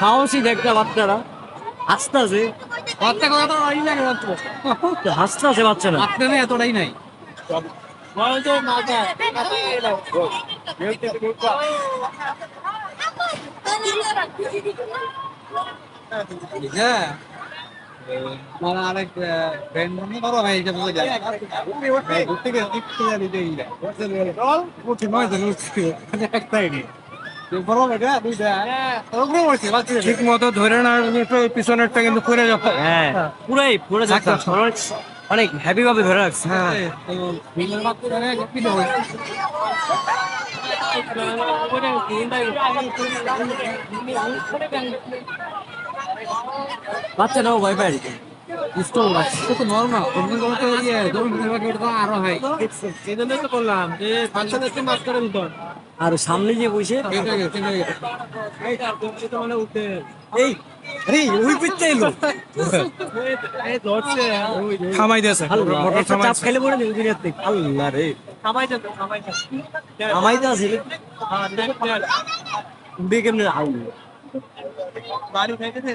সাহসী দেখতে বাচ্চারা। হাসতে আছে হাসতে আছে বাচ্চারা এতটাই নাই। হ্যাঁ। মানে আরেক ফ্রেন্ড মনে করো ভাই যে বলে যায় ঘুরতে গেলে একটু জানি যে ইলা নয় জানি ঠিক মতো ধরে না পিছনেরটা কিন্তু পড়ে যাবে হ্যাঁ পুরাই যাচ্ছে। অনেক হ্যাপি ভাবে ধরে রাখছে হ্যাঁ। বাচ্চারা কি ভয় পায় স্টোন এটা তো নরমাল অন্য কোনো তো ইয়ে ধরুন এটা তো আরও এই জন্যই তো করলাম যে ফাংশন একটু মাছ করে দিত আর সামনে যে বসে মানে উঠে এই এই ওই পিচ্ছে এলো থামাই দিয়েছে। মোটর চাপ খেলে পড়ে দিল দুনিয়ার থেকে আল্লাহ রে। থামাই আছে হ্যাঁ কেমনে বাড়ি খাইতেছে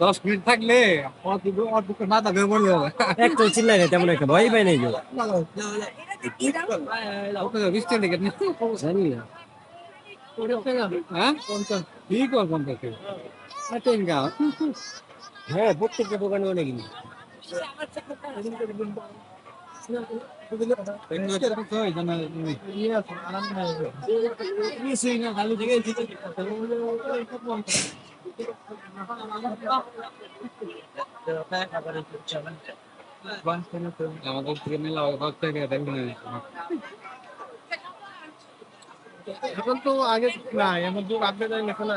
দশ মিনিট থাকলে মাথা বের করে যাবে এক তো চিল্লাই না তেমন একটা ভয় পাই নাই বিশ টিকিট জানি না। হ্যাঁ? গা। হ্যাঁ প্রত্যেকটা দোকানে অনেক আমাদের থেকে দেখবেন এখন তো আগে না এখন তো আপডেট হয়ে গেছে না